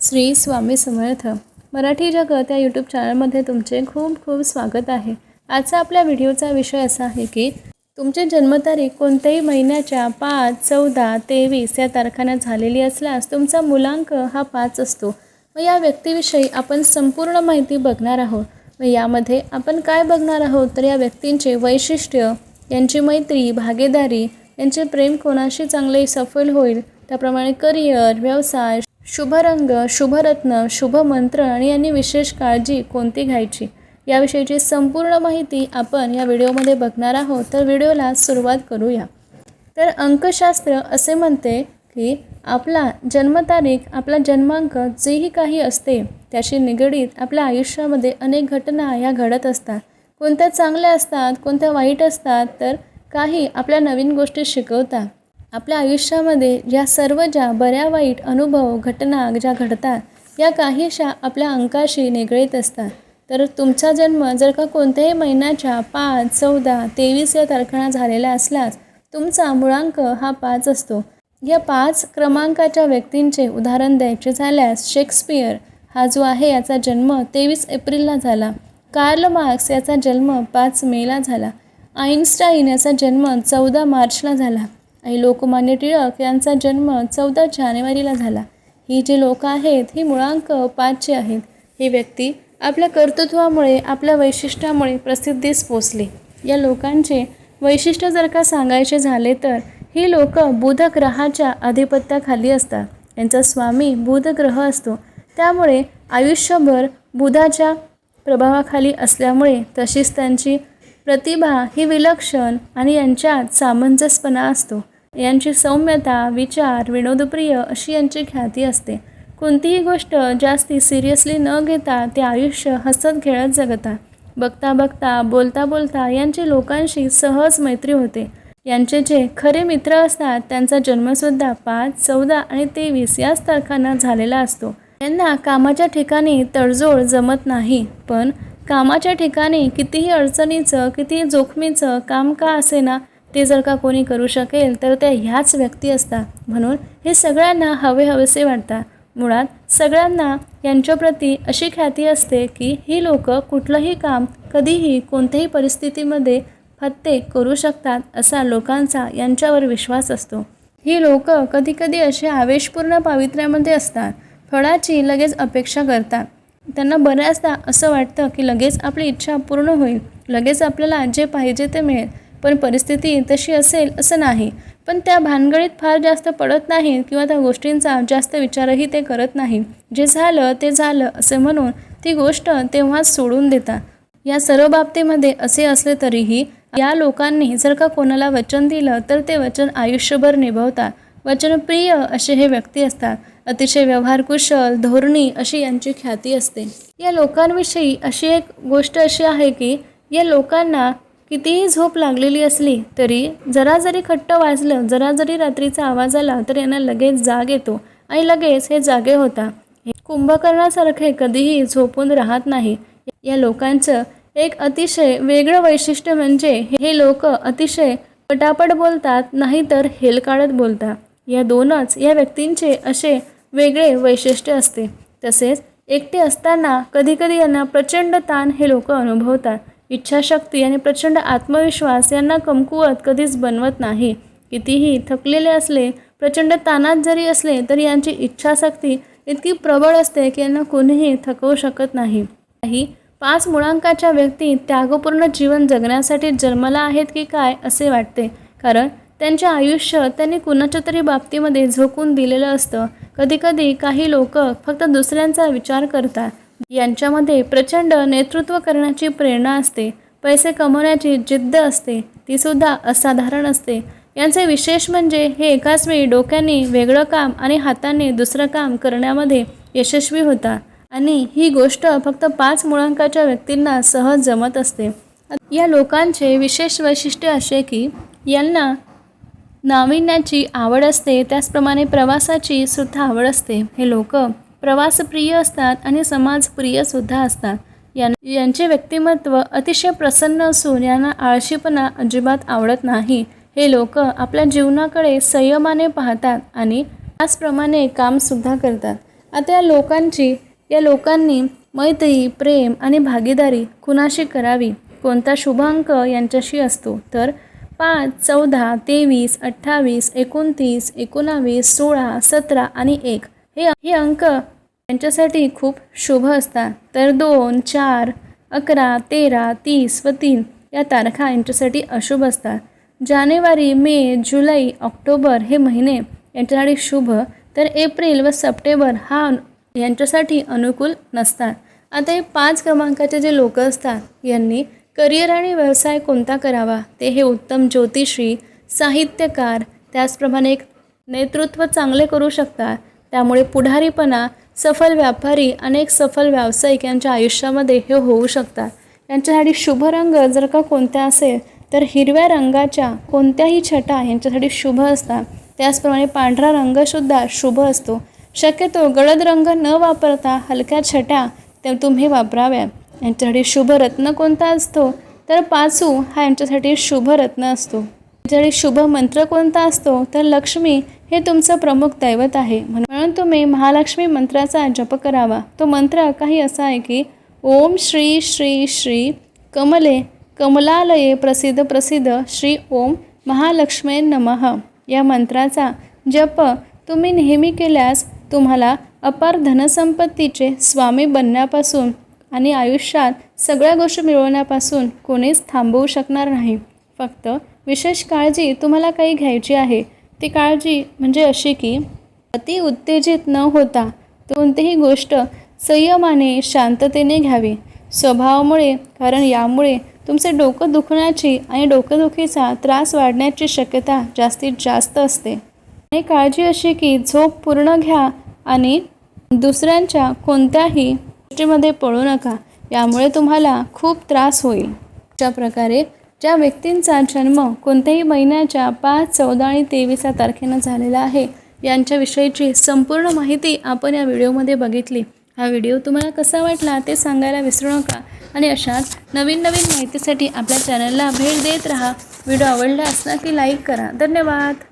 श्री स्वामी समर्थ. मराठी जगत या यूट्यूब चॅनलमध्ये तुमचे खूप खूप स्वागत आहे. आजचा आपल्या व्हिडिओचा विषय असा आहे की तुमची जन्मतारीख कोणत्याही महिन्याच्या पाच चौदा तेवीस या तारखांना झालेली असल्यास तुमचा मुलांक हा पाच असतो. व या व्यक्तीविषयी आपण संपूर्ण माहिती बघणार आहोत. व यामध्ये आपण काय बघणार आहोत? तर या व्यक्तींचे वैशिष्ट्य यांची मैत्री भागीदारी यांचे प्रेम कोणाशी चांगले सफल होईल? त्याप्रमाणे करिअर व्यवसाय शुभ रंग शुभरत्न शुभमंत्र आणि यांनी विशेष काळजी कोणती घ्यायची? याविषयीची संपूर्ण माहिती आपण या व्हिडिओमध्ये बघणार आहोत. तर व्हिडिओला सुरुवात करूया. तर अंकशास्त्र असे म्हणते की आपला जन्मतारीख आपला जन्मांक जेही काही असते त्याशी निगडीत आपल्या आयुष्यामध्ये अनेक घटना या घडत असतात. कोणत्या चांगल्या असतात कोणत्या वाईट असतात तर काही आपल्या नवीन गोष्टी शिकवतात. आपल्या आयुष्यामध्ये ज्या सर्व ज्या बऱ्या वाईट अनुभव घटना ज्या घडतात या काहीशा आपल्या अंकाशी निगडीत असतात. तर तुमचा जन्म जर का कोणत्याही महिन्याच्या पाच चौदा तेवीस या तारखांना झालेला असल्यास तुमचा मुळांक हा पाच असतो. या पाच क्रमांकाच्या व्यक्तींचे उदाहरण द्यायचे झाल्यास शेक्सपियर हा जो आहे याचा जन्म तेवीस एप्रिलला झाला. कार्ल मार्क्स याचा जन्म पाच मेला झाला. आईन्स्टाईन याचा जन्म चौदा मार्चला झाला. आणि लोकमान्य टिळक यांचा जन्म चौदा जानेवारीला झाला. ही जी लोकं आहेत ही मुळांक पाचशे आहेत ही व्यक्ती आपल्या कर्तृत्वामुळे आपल्या वैशिष्ट्यामुळे प्रसिद्धीस पोचली. या लोकांचे वैशिष्ट्य जर का सांगायचे झाले तर ही लोक बुधग्रहाच्या अधिपत्याखाली असतात. यांचा स्वामी बुधग्रह असतो. त्यामुळे आयुष्यभर बुधाच्या प्रभावाखाली असल्यामुळे तशीच त्यांची प्रतिभा ही विलक्षण आणि यांच्यात सामंजस्यपणा असतो. यांची सौम्यता विचार विनोदप्रिय अशी यांची ख्याती असते. कोणतीही गोष्ट जास्ती सिरियसली न घेता ते आयुष्य हसत खेळत जगतात. बघता बघता बोलता बोलता यांची लोकांशी सहज मैत्री होते. यांचे जे खरे मित्र असतात त्यांचा जन्मसुद्धा पाच चौदा आणि तेवीस याच तारखांना झालेला असतो. यांना कामाच्या ठिकाणी तडजोड जमत नाही पण कामाच्या ठिकाणी कितीही अडचणीचं कितीही जोखमीचं काम का असेना ते जर का कोणी करू शकेल तर त्या ह्याच व्यक्ती असतात. म्हणून हे सगळ्यांना हवे हवेसे वाटतात. मुळात सगळ्यांना यांच्याप्रती अशी ख्याती असते की ही लोक कुठलंही काम कधीही कोणत्याही परिस्थितीमध्ये फत्ते करू शकतात असा लोकांचा यांच्यावर विश्वास असतो. ही लोक कधीकधी असे आवेशपूर्ण पावित्र्यामध्ये असतात. फळाची लगेच अपेक्षा करतात. त्यांना बऱ्याचदा असं वाटतं की लगेच आपली इच्छा पूर्ण होईल. लगेच आपल्याला जे पाहिजे ते मिळेल. पण परिस्थिती तशी असेल असं नाही. पण त्या भानगडीत फार जास्त पडत नाहीत किंवा त्या गोष्टींचा जास्त विचारही ते करत नाही जे झालं ते झालं असे म्हणून ती गोष्ट तेव्हाच सोडून देतात. या सर्व बाबतीमध्ये असे असले तरीही या लोकांनी जर का कोणाला वचन दिलं तर ते वचन आयुष्यभर निभवतात. वचनप्रिय असे हे व्यक्ती असतात. अतिशय व्यवहार कुशल धोरणी अशी यांची ख्याती असते. या लोकांविषयी अशी एक गोष्ट अशी आहे की या लोकांना कितीही झोप लागलेली असली तरी जरा जरी खट्ट वाजलं जरा जरी रात्रीचा आवाज आला तर यांना लगेच जाग येतो आणि लगेच हे जागे होता. हे कुंभकर्णासारखे कधीही झोपून राहत नाही. या लोकांचं एक अतिशय वेगळं वैशिष्ट्य म्हणजे हे लोक अतिशय पटापट बोलतात नाहीतर हेल काढत बोलतात या दोनच या व्यक्तींचे असे वेगळे वैशिष्ट्य असते. तसेच एकटे असताना कधीकधी यांना प्रचंड ताण हे लोक अनुभवतात. इच्छाशक्ती आणि प्रचंड आत्मविश्वास यांना कमकुवत कधीच बनवत नाही. कितीही थकलेले असले प्रचंड ताणात जरी असले तरी यांची इच्छाशक्ती इतकी प्रबळ असते की यांना कोणीही थकवू शकत नाही. काही पाच मुळांकाच्या व्यक्ती त्यागपूर्ण जीवन जगण्यासाठी जन्मला आहेत की काय असे वाटते? कारण त्यांचे आयुष्य त्यांनी कुणाच्या तरी बाबतीमध्ये झोकून दिलेलं असतं. कधीकधी काही लोक फक्त दुसऱ्यांचा विचार करतात. यांच्यामध्ये प्रचंड नेतृत्व करण्याची प्रेरणा असते. पैसे कमवण्याची जिद्द असते. तीसुद्धा असाधारण असते. यांचे विशेष म्हणजे हे एकाच वेळी डोक्याने वेगळं काम आणि हाताने दुसरं काम करण्यामध्ये यशस्वी होतात. आणि ही गोष्ट फक्त पाच मुळांकाच्या व्यक्तींना सहज जमत असते. या लोकांचे विशेष वैशिष्ट्य असे की यांना नाविन्याची आवड असते त्याचप्रमाणे प्रवासाची सुद्धा आवड असते. हे लोक प्रवासप्रिय असतात आणि समाजप्रियसुद्धा असतात. यां यांचे व्यक्तिमत्व अतिशय प्रसन्न असून यांना आळशीपणा अजिबात आवडत नाही. हे लोक आपल्या जीवनाकडे संयमाने पाहतात आणि त्याचप्रमाणे कामसुद्धा करतात. आता या लोकांची या लोकांनी मैत्री प्रेम आणि भागीदारी कुणाशी करावी. कोणता शुभ अंक यांच्याशी असतो तर पाच चौदा तेवीस अठ्ठावीस एकोणतीस एकोणावीस सोळा सतरा आणि एक. हे हे अंक यांच्यासाठी खूप शुभ असतात. तर दोन चार अकरा तेरा तीस व तीन या तारखा यांच्यासाठी अशुभ असतात. जानेवारी मे जुलै ऑक्टोबर हे महिने यांच्यासाठी शुभ. तर एप्रिल व सप्टेंबर हा यांच्यासाठी अनुकूल नसतात. आता हे पाच क्रमांकाचे जे लोक असतात यांनी करिअर आणि व्यवसाय कोणता करावा ते हे उत्तम ज्योतिषी साहित्यकार त्याचप्रमाणे एक नेतृत्व चांगले करू शकतात. त्यामुळे पुढारीपणा सफल व्यापारी अनेक सफल व्यावसायिक यांच्या आयुष्यामध्ये हे होऊ शकतात. यांच्यासाठी शुभ रंग जर का कोणता असेल तर हिरव्या रंगाच्या कोणत्याही छटा यांच्यासाठी शुभ असतात. त्याचप्रमाणे पांढरा रंगसुद्धा शुभ असतो. शक्यतो गडद रंग न वापरता हलक्या छटा त्या तुम्ही वापराव्या यांच्यासाठी शुभ रत्न कोणता असतो? तर पाचू हा यांच्यासाठी शुभ रत्न असतो. यांच्यासाठी शुभ मंत्र कोणता असतो? तर लक्ष्मी हे तुमचं प्रमुख दैवत आहे. म्हणून म्हणून तुम्ही महालक्ष्मी मंत्राचा जप करावा. तो मंत्र काही असा आहे की ओम श्री श्री श्री कमले कमलालये प्रसिद्ध प्रसिद्ध श्री ओम महालक्ष्मे नमः. या मंत्राचा जप तुम्ही नेहमी केल्यास तुम्हाला अपार धनसंपत्तीचे स्वामी बनण्यापासून आणि आयुष्यात सगळ्या गोष्टी मिळवण्यापासून कोणीच थांबवू शकणार नाही. फक्त विशेष काळजी तुम्हाला काही घ्यायची आहे. ती काळजी म्हणजे अशी की अति उत्तेजित न होता कोणतीही गोष्ट संयमाने शांततेने घ्यावी. स्वभावामुळे कारण यामुळे तुमचे डोकं दुखण्याची आणि डोकंदुखीचा त्रास वाढण्याची शक्यता जास्तीत जास्त असते. आणि काळजी अशी की झोप पूर्ण घ्या आणि दुसऱ्यांच्या कोणत्याही गोष्टीमध्ये पळू नका. यामुळे तुम्हाला खूप त्रास होईल. अशा प्रकारे ज्या व्यक्तींचा जन्म कोणत्याही महिन्याच्या पाच चौदा आणि तेवीस या तारखेनं झालेला आहे यांच्याविषयीची संपूर्ण माहिती आपण या व्हिडिओमध्ये बघितली. हा व्हिडिओ तुम्हाला कसा वाटला ते सांगायला विसरू नका आणि अशाच नवीन नवीन माहितीसाठी आपल्या चॅनलला भेट देत राहा. व्हिडिओ आवडला असला की लाईक करा. धन्यवाद.